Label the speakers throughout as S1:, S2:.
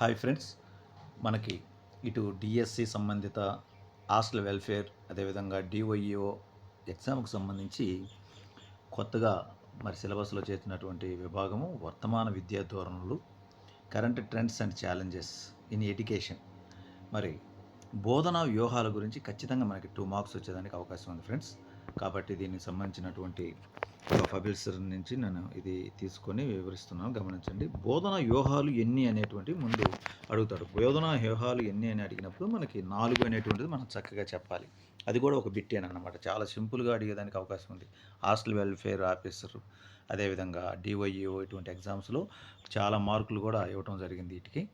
S1: Hi friends. మనకి ఇటు DSC సంబంధిత హాస్టల్ వెల్ఫేర్ అదేవిధంగా డివైఈఓ ఎగ్జామ్కి సంబంధించి కొత్తగా మరి సిలబస్లో చేసినటువంటి విభాగము వర్తమాన విద్యా ధోరణులు current trends and challenges in education. మరి బోధనా వ్యూహాల గురించి ఖచ్చితంగా మనకి టూ మార్క్స్ వచ్చేదానికి అవకాశం ఉంది ఫ్రెండ్స్. కాబట్టి దీనికి సంబంధించినటువంటి ఒక నుంచి నేను ఇది తీసుకొని వివరిస్తున్నాను. గమనించండి. బోధన వ్యూహాలు ఎన్ని అనేటువంటి ముందు అడుగుతాడు బోధన వ్యూహాలు ఎన్ని అని అడిగినప్పుడు మనకి నాలుగు అనేటువంటిది మనం చక్కగా చెప్పాలి. అది కూడా ఒక బిట్టేనమాట చాలా సింపుల్గా అడిగేదానికి అవకాశం ఉంది. హాస్టల్ వెల్ఫేర్ ఆఫీసర్ అదేవిధంగా డివైఓ ఇటువంటి ఎగ్జామ్స్లో చాలా మార్కులు కూడా ఇవ్వటం జరిగింది వీటికి.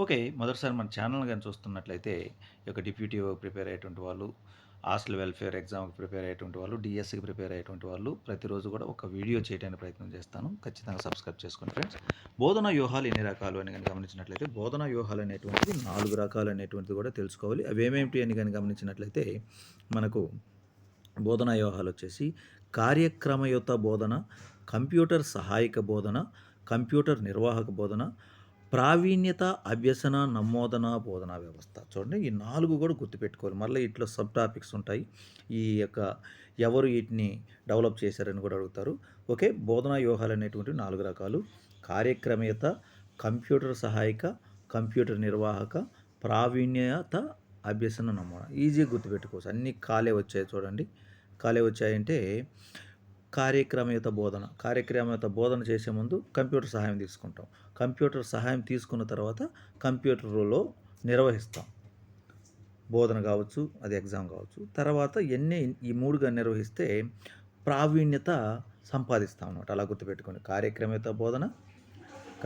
S1: ఓకే. మొదటిసారి మన ఛానల్ కానీ చూస్తున్నట్లయితే ఈ యొక్క డిప్యూటీ ప్రిపేర్ అయ్యేటువంటి వాళ్ళు హాస్టల్ వెల్ఫేర్ ఎగ్జామ్కి ప్రిపేర్ అయ్యేటువంటి వాళ్ళు డిఎస్సికి ప్రిపేర్ అయ్యేటువంటి వాళ్ళు ప్రతిరోజు కూడా ఒక వీడియో చేయడానికి ప్రయత్నం చేస్తాను. ఖచ్చితంగా సబ్స్క్రైబ్ చేసుకోండి ఫ్రెండ్స్. బోధనా వ్యూహాలు ఎన్ని రకాలు అని కానీ గమనించినట్లయితే బోధనా వ్యూహాలు అనేటువంటిది నాలుగు రకాలు అనేటువంటిది కూడా తెలుసుకోవాలి. అవి ఏమేమిటి అని కానీ గమనించినట్లయితే మనకు బోధనా వ్యూహాలు వచ్చేసి కార్యక్రమయుత బోధన కంప్యూటర్ సహాయక బోధన కంప్యూటర్ నిర్వాహక బోధన ప్రావీణ్యత అభ్యసన నమోదన బోధన వ్యవస్థ. చూడండి ఈ నాలుగు కూడా గుర్తుపెట్టుకోవాలి. మళ్ళీ ఇట్లా సబ్ టాపిక్స్ ఉంటాయి. ఈ యొక్క ఎవరు వీటిని డెవలప్ చేశారని కూడా అడుగుతారు. ఓకే బోధనా వ్యూహాలు అనేటువంటివి నాలుగు రకాలు. కార్యక్రమేత కంప్యూటర్ సహాయక కంప్యూటర్ నిర్వాహక ప్రావీణ్యత అభ్యసన నమూనా ఈజీగా గుర్తుపెట్టుకోవచ్చు. అన్నీ కాలే వచ్చాయి చూడండి. కాలే వచ్చాయంటే కార్యక్రమయుత బోధన. కార్యక్రమయుత బోధన చేసే ముందు కంప్యూటర్ సహాయం తీసుకుంటాం. కంప్యూటర్ సహాయం తీసుకున్న తర్వాత కంప్యూటర్లో నిర్వహిస్తాం. బోధన కావచ్చు అది ఎగ్జామ్ కావచ్చు. తర్వాత ఎన్ని ఈ మూడుగా నిర్వహిస్తే ప్రావీణ్యత సంపాదిస్తాం అనమాట అలా గుర్తుపెట్టుకొని కార్యక్రమయుత బోధన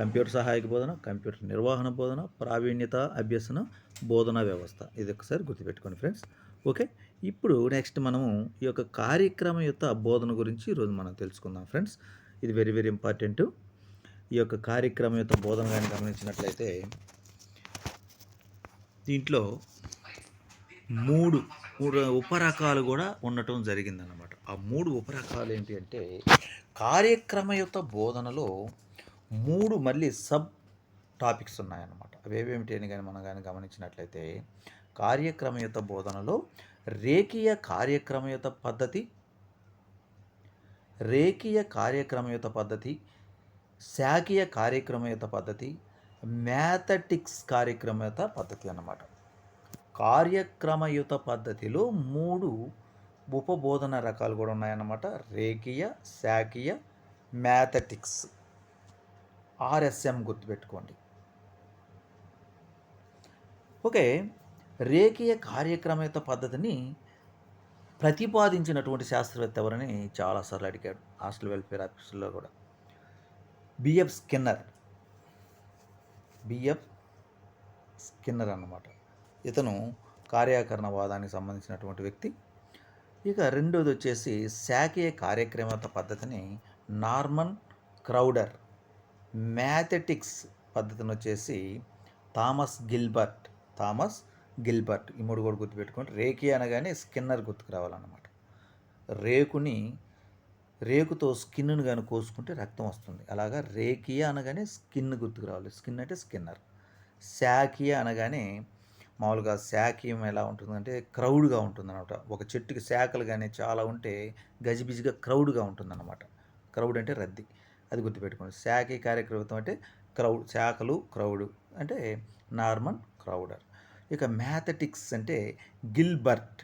S1: కంప్యూటర్ సహాయక బోధన కంప్యూటర్ నిర్వహణ బోధన ప్రావీణ్యత అభ్యసన బోధనా వ్యవస్థ. ఇది ఒకసారి గుర్తుపెట్టుకోండి ఫ్రెండ్స్. ఓకే? ఇప్పుడు నెక్స్ట్ మనము ఈ యొక్క కార్యక్రమం యొక్క బోధన గురించి ఈరోజు మనం తెలుసుకుందాం ఫ్రెండ్స్. ఇది వెరీ వెరీ ఇంపార్టెంట్. ఈ యొక్క కార్యక్రమం యొక్క బోధన కానీ గమనించినట్లయితే దీంట్లో మూడు మూడు ఉపరకాలు కూడా ఉండటం జరిగిందన్నమాట. ఆ మూడు ఉపరకాలు ఏంటి అంటే కార్యక్రమయుత బోధనలో మూడు మళ్ళీ సబ్ టాపిక్స్ ఉన్నాయన్నమాట. అవేవేమిటి అని కానీ మనం కానీ గమనించినట్లయితే కార్యక్రమయుత బోధనలో రేఖీయ కార్యక్రమయుత పద్ధతి రేఖీయ కార్యక్రమయుత పద్ధతి శాఖీయ కార్యక్రమయుత పద్ధతి మ్యాథటిక్స్ కార్యక్రమయుత పద్ధతి అన్నమాట. కార్యక్రమయుత పద్ధతిలో మూడు ఉపబోధన రకాలు కూడా ఉన్నాయన్నమాట. రేఖీయ శాఖీయ మ్యాథటిక్స్ ఆర్ఎస్ఎం గుర్తుపెట్టుకోండి. ఓకే రేఖీయ కార్యక్రమయుత పద్ధతిని ప్రతిపాదించినటువంటి శాస్త్రవేత్త ఎవరని చాలాసార్లు అడిగాడు హాస్టల్ వెల్ఫేర్ ఆఫీసులో కూడా. BF Skinner. బిఎఫ్ స్కిన్నర్ అన్నమాట. ఇతను కార్యాకరణవాదానికి సంబంధించినటువంటి వ్యక్తి. ఇక రెండోది వచ్చేసి శాఖీయ కార్యక్రమత పద్ధతిని నార్మన్ క్రౌడర్ మ్యాథెటిక్స్ పద్ధతిని వచ్చేసి థామస్ గిల్బర్ట్. Thomas Gilbert. ఈ మూడు కూడా గుర్తుపెట్టుకోండి. రేకి అనగానే స్కిన్నర్ గుర్తుకు రావాలన్నమాట. రేకుని రేకుతో స్కిన్ను కానీ కోసుకుంటే రక్తం వస్తుంది. అలాగా రేకియా అనగానే స్కిన్ గుర్తుకు రావాలి. స్కిన్ అంటే స్కిన్నర్. శాకియా అనగానే మామూలుగా శాఖీయం ఎలా ఉంటుందంటే క్రౌడ్గా ఉంటుందన్నమాట. ఒక చెట్టుకి శాఖలు కానీ చాలా ఉంటే గజిబిజిగా క్రౌడ్గా ఉంటుందన్నమాట. క్రౌడ్ అంటే రద్దీ. అది గుర్తుపెట్టుకోండి. శాఖీ కార్యక్రమం అంటే క్రౌడ్ శాఖలు క్రౌడ్ అంటే నార్మన్ క్రౌడర్. ఇక మ్యాథటిక్స్ అంటే గిల్బర్ట్.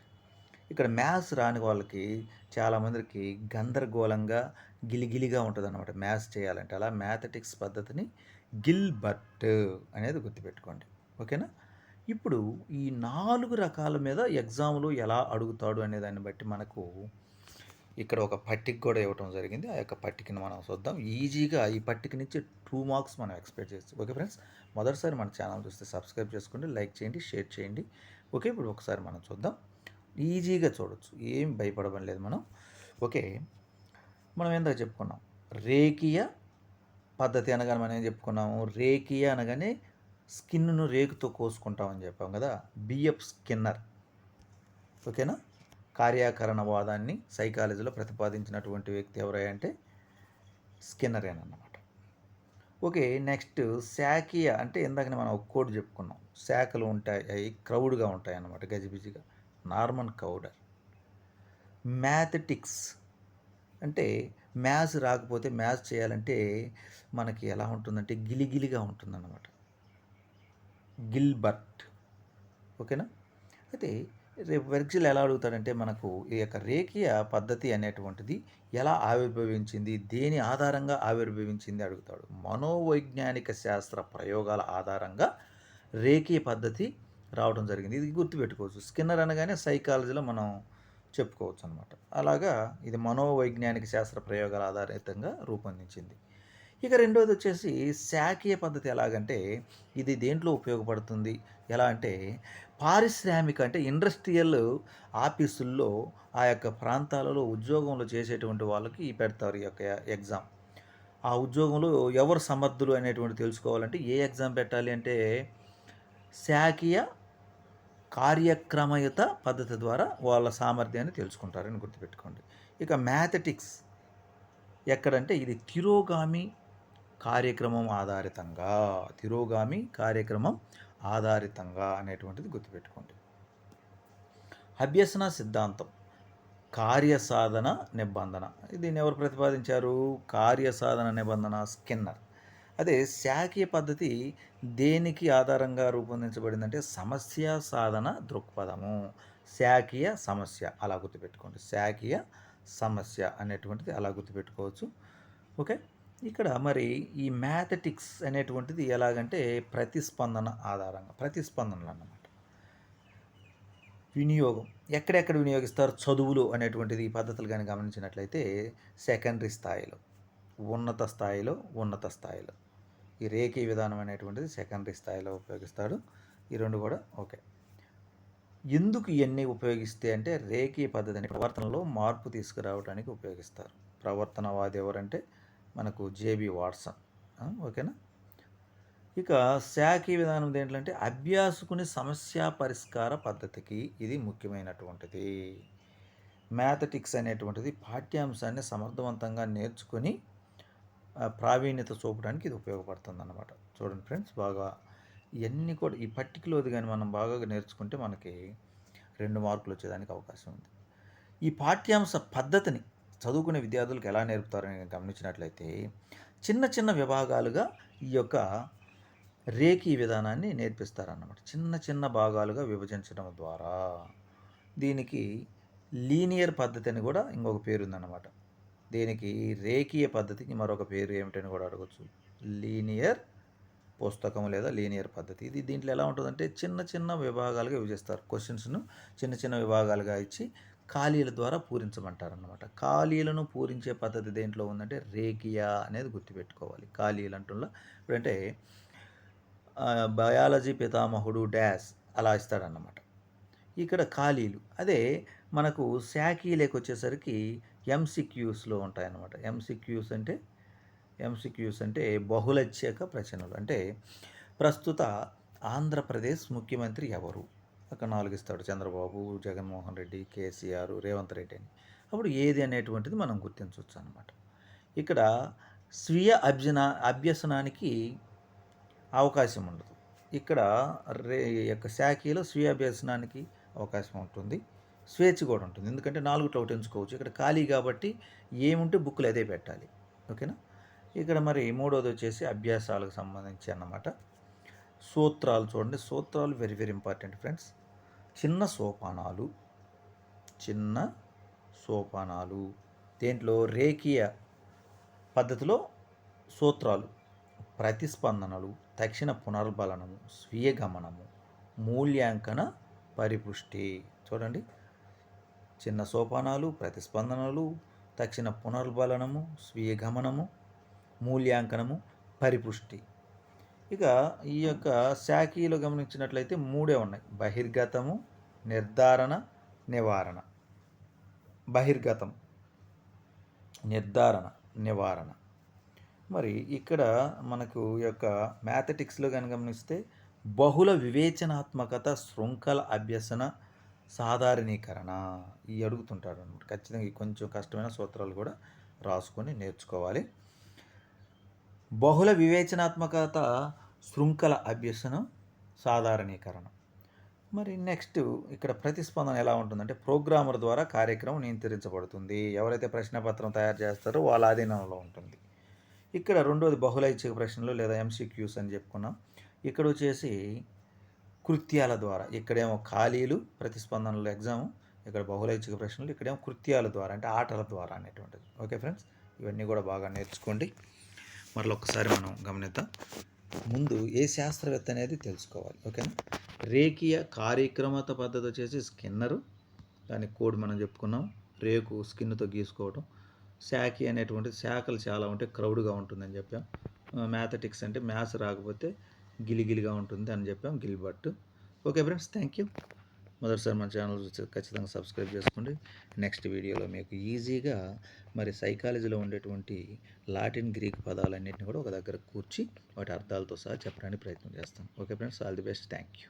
S1: ఇక్కడ మ్యాథ్స్ రాని వాళ్ళకి చాలామందికి గందరగోళంగా గిలిగిలిగా ఉంటుంది అనమాట మ్యాథ్స్ చేయాలంటే అలా మ్యాథటిక్స్ పద్ధతిని గిల్బర్ట్ అనేది గుర్తుపెట్టుకోండి. ఓకేనా? ఇప్పుడు ఈ నాలుగు రకాల మీద ఎగ్జాములు ఎలా అడుగుతాడు అనే దాన్ని బట్టి మనకు ఇక్కడ ఒక పట్టిక కూడా ఇవ్వటం జరిగింది. ఆ యొక్క పట్టికని మనం చూద్దాం. ఈజీగా ఈ పట్టిక నుంచి టూ మార్క్స్ మనం ఎక్స్పెక్ట్ చేసి ఓకే ఫ్రెండ్స్? మొదటిసారి మన ఛానల్ చూస్తే సబ్స్క్రైబ్ చేసుకోండి లైక్ చేయండి షేర్ చేయండి. ఓకే ఇప్పుడు ఒకసారి మనం చూద్దాం. ఈజీగా చూడొచ్చు. ఏం భయపడడం లేదు మనం. ఓకే మనం ఏందో చెప్పుకున్నాం. రేఖీయ పద్ధతి అనగానే మనం ఏం చెప్పుకున్నాము? రేఖీయ అనగానే స్కిన్ను రేకుతో కోసుకుంటామని చెప్పాం కదా? బిఎఫ్ స్కిన్నర్ ఓకేనా? కార్యాకరణవాదాన్ని సైకాలజీలో ప్రతిపాదించినటువంటి వ్యక్తి ఎవరంటే అంటే స్కిన్నరేనన్నమాట ఓకే నెక్స్ట్ శాఖీయ అంటే ఇందాకనే మనం ఒక కోడ్ చెప్పుకున్నాం. శాఖలు ఉంటాయి అవి క్రౌడ్గా ఉంటాయి అన్నమాట గజిబిజిగా. నార్మన్ కౌడర్ మ్యాథటిక్స్ అంటే మ్యాథ్స్ రాకపోతే మ్యాథ్స్ చేయాలంటే మనకి ఎలా ఉంటుందంటే గిలిగిలిగా ఉంటుందన్నమాట. గిల్బర్ట్. ఓకేనా? అయితే రేపు పరీక్షలు ఎలా అడుగుతాడంటే మనకు ఈ యొక్క రేఖీయ పద్ధతి అనేటువంటిది ఎలా ఆవిర్భవించింది దేని ఆధారంగా ఆవిర్భవించింది అడుగుతాడు. మనోవైజ్ఞానిక శాస్త్ర ప్రయోగాల ఆధారంగా రేఖీయ పద్ధతి రావడం జరిగింది. ఇది గుర్తుపెట్టుకోవచ్చు. స్కిన్నర్ అనగానే సైకాలజీలో మనం చెప్పుకోవచ్చు అనమాట అలాగా ఇది మనోవైజ్ఞానిక శాస్త్ర ప్రయోగాల ఆధారితంగా రూపొందించింది. ఇక రెండోది వచ్చేసి శాఖీయ పద్ధతి ఎలాగంటే ఇది దేంట్లో ఉపయోగపడుతుంది? ఎలా అంటే పారిశ్రామిక అంటే ఇండస్ట్రియల్ ఆఫీసుల్లో ఆ యొక్క ప్రాంతాలలో ఉద్యోగంలో చేసేటువంటి వాళ్ళకి పెడతారు ఈ యొక్క ఎగ్జామ్. ఆ ఉద్యోగంలో ఎవరు సమర్థులు అనేటువంటి తెలుసుకోవాలంటే ఏ ఎగ్జామ్ పెట్టాలి అంటే శాఖీయ కార్యక్రమయుత పద్ధతి ద్వారా వాళ్ళ సామర్థ్యాన్ని తెలుసుకుంటారని గుర్తుపెట్టుకోండి. ఇక మ్యాథమెటిక్స్ ఎక్కడంటే ఇది తిరోగామి కార్యక్రమం ఆధారితంగా తిరోగామి కార్యక్రమం ఆధారితంగా అనేటువంటిది గుర్తుపెట్టుకోండి. అభ్యసన సిద్ధాంతం కార్యసాధన నిబంధన. దీన్ని ఎవరు ప్రతిపాదించారు? కార్యసాధన నిబంధన స్కిన్నర్. అదే శాఖీయ పద్ధతి దేనికి ఆధారంగా రూపొందించబడిందంటే సమస్య సాధన దృక్పథము. శాఖీయ సమస్య అలా గుర్తుపెట్టుకోండి. శాఖీయ సమస్య అనేటువంటిది అలా గుర్తుపెట్టుకోవచ్చు. ఓకే? ఇక్కడ మరి ఈ మ్యాథటిక్స్ అనేటువంటిది ఎలాగంటే ప్రతిస్పందన ఆధారంగా ప్రతిస్పందనలు అన్నమాట. వినియోగం ఎక్కడెక్కడ వినియోగిస్తారు చదువులు అనేటువంటిది ఈ పద్ధతులు కానీ గమనించినట్లయితే సెకండరీ స్థాయిలో ఉన్నత స్థాయిలో ఉన్నత స్థాయిలో. ఈ రేఖీ విధానం అనేటువంటిది సెకండరీ స్థాయిలో ఉపయోగిస్తాడు ఈ రెండు కూడా ఓకే. ఎందుకు ఇవన్నీ ఉపయోగిస్తే అంటే రేఖీ పద్ధతిని ప్రవర్తనలో మార్పు తీసుకురావడానికి ఉపయోగిస్తారు. ప్రవర్తనవాది ఎవరంటే మనకు జేబీ వాట్సన్ ఓకేనా? ఇక శాఖీ విధానం ఏంటంటే అభ్యాసకుని సమస్య పరిష్కార పద్ధతికి ఇది ముఖ్యమైనటువంటిది. మ్యాథటిక్స్ అనేటువంటిది పాఠ్యాంశాన్ని సమర్థవంతంగా నేర్చుకొని ప్రావీణ్యత చూపడానికి ఇది ఉపయోగపడుతుంది అన్నమాట చూడండి ఫ్రెండ్స్ బాగా ఇవన్నీ కూడా ఈ పట్టికలోది కానీ మనం బాగా నేర్చుకుంటే మనకి రెండు మార్కులు వచ్చేదానికి అవకాశం ఉంది. ఈ పాఠ్యాంశ పద్ధతిని చదువుకునే విద్యార్థులకు ఎలా నేర్పుతారని గమనించినట్లయితే చిన్న చిన్న విభాగాలుగా ఈ యొక్క రేఖీ విధానాన్ని నేర్పిస్తారన్నమాట. చిన్న చిన్న భాగాలుగా విభజించడం ద్వారా దీనికి లీనియర్ పద్ధతి అని కూడా ఇంకొక పేరు ఉందన్నమాట దీనికి రేఖీయ పద్ధతికి మరొక పేరు ఏమిటని కూడా అడగచ్చు. లీనియర్ పుస్తకం లేదా లీనియర్ పద్ధతి. ఇది దీంట్లో ఎలా ఉంటుందంటే చిన్న చిన్న విభాగాలుగా విభజిస్తారు. క్వశ్చన్స్ను చిన్న చిన్న విభాగాలుగా ఇచ్చి ఖాళీల ద్వారా పూరించమంటారన్నమాట. ఖాళీలను పూరించే పద్ధతి దేంట్లో ఉందంటే రేకియా అనేది గుర్తుపెట్టుకోవాలి. ఖాళీలు అంటున్నా ఇప్పుడంటే బయాలజీ పితామహుడు డ్యాష్ అలా ఇస్తాడన్నమాట. ఇక్కడ ఖాళీలు. అదే మనకు శాఖీలకు వచ్చేసరికి ఎంసిక్యూస్లో ఉంటాయన్నమాట. ఎంసిక్యూస్ అంటే ఎంసిక్యూస్ అంటే బహుళత్యక ప్రశ్నలు. అంటే ప్రస్తుత ఆంధ్రప్రదేశ్ ముఖ్యమంత్రి ఎవరు? అక్కడ నాలుగు ఇస్తాడు చంద్రబాబు జగన్మోహన్ రెడ్డి కేసీఆర్ రేవంత్ రెడ్డి అని. అప్పుడు ఏది అనేటువంటిది మనం గుర్తించవచ్చు అనమాట ఇక్కడ స్వీయ అభ్యన అభ్యసనానికి అవకాశం ఉండదు. ఇక్కడ రే యొక్క శాఖీలో స్వీయ అభ్యసనానికి అవకాశం ఉంటుంది. స్వేచ్ఛ కూడా ఉంటుంది. ఎందుకంటే నాలుగు ఒకటి ఎంచుకోవచ్చు. ఇక్కడ ఖాళీ కాబట్టి ఏముంటే బుక్కులు అదే పెట్టాలి. ఓకేనా? ఇక్కడ మరి మూడోది వచ్చేసి అభ్యాసాలకు సంబంధించి అన్నమాట. సూత్రాలు చూడండి. సూత్రాలు వెరీ వెరీ ఇంపార్టెంట్ ఫ్రెండ్స్ చిన్న సోపానాలు. చిన్న సోపానాలు. దేంట్లో రేఖీయ పద్ధతిలో సూత్రాలు. ప్రతిస్పందనలు తక్షణ పునర్బలనము స్వీయ గమనము మూల్యాంకన పరిపుష్టి. చూడండి. చిన్న సోపానాలు ప్రతిస్పందనలు తక్షణ పునర్బలనము స్వీయ గమనము మూల్యాంకనము పరిపుష్టి. ఇక ఈ యొక్క శాఖీలో గమనించినట్లయితే మూడే ఉన్నాయి. బహిర్గతము నిర్ధారణ నివారణ. బహిర్గతం నిర్ధారణ నివారణ. మరి ఇక్కడ మనకు యొక్క మ్యాథమెటిక్స్లో కనుక గమనిస్తే బహుళ వివేచనాత్మకత శృంఖల అభ్యసన సాధారణీకరణ ఈ అడుగుతుంటాడు అనమాట ఖచ్చితంగా కొంచెం కష్టమైన సూత్రాలు కూడా రాసుకొని నేర్చుకోవాలి. బహుళ వివేచనాత్మకత శృంఖల అభ్యసనం సాధారణీకరణ. మరి నెక్స్ట్ ఇక్కడ ప్రతిస్పందన ఎలా ఉంటుందంటే ప్రోగ్రామర్ ద్వారా కార్యక్రమం నియంత్రించబడుతుంది. ఎవరైతే ప్రశ్నపత్రం తయారు చేస్తారో వాళ్ళ ఆధీనంలో ఉంటుంది. ఇక్కడ రెండోది బహుళ ప్రశ్నలు లేదా ఎంసీక్యూస్ అని చెప్పుకున్నాం. ఇక్కడ వచ్చేసి కృత్యాల ద్వారా ఇక్కడేమో ఖాళీలు ప్రతిస్పందనలు ఎగ్జామ్ ఇక్కడ బహుళ ప్రశ్నలు ఇక్కడేమో కృత్యాల ద్వారా అంటే ఆటల ద్వారా అనేటువంటిది. ఓకే ఫ్రెండ్స్ ఇవన్నీ కూడా బాగా నేర్చుకోండి. మరల ఒక్కసారి మనం గమనిద్దాం. ముందు ఏ శాస్త్రవేత్త అనేది తెలుసుకోవాలి. ఓకేనా? రేఖీయ కార్యక్రమత పద్ధతి వచ్చేసి స్కిన్నరు. దాని కోడ్ మనం చెప్పుకున్నాం. రేకు స్కిన్తో గీసుకోవడం శాఖి అనేటువంటి శాఖలు చాలా ఉంటే క్రౌడ్గా ఉంటుందని చెప్పాం. మ్యాథమెటిక్స్ అంటే మ్యాథ్స్ రాకపోతే గిలిగిలిగా ఉంటుంది అని చెప్పాం. Gilbert. Okay friends thank you మొదటిసారి మన ఛానల్ ఖచ్చితంగా సబ్స్క్రైబ్ చేసుకోండి. నెక్స్ట్ వీడియోలో మీకు ఈజీగా మరి సైకాలజీలో ఉండేటువంటి లాటిన్ గ్రీక్ పదాలన్నింటినీ కూడా ఒక దగ్గర కూర్చి వాటి అర్థాలతో సహా చెప్పడానికి ప్రయత్నం చేస్తాను okay friends all the best. Thank you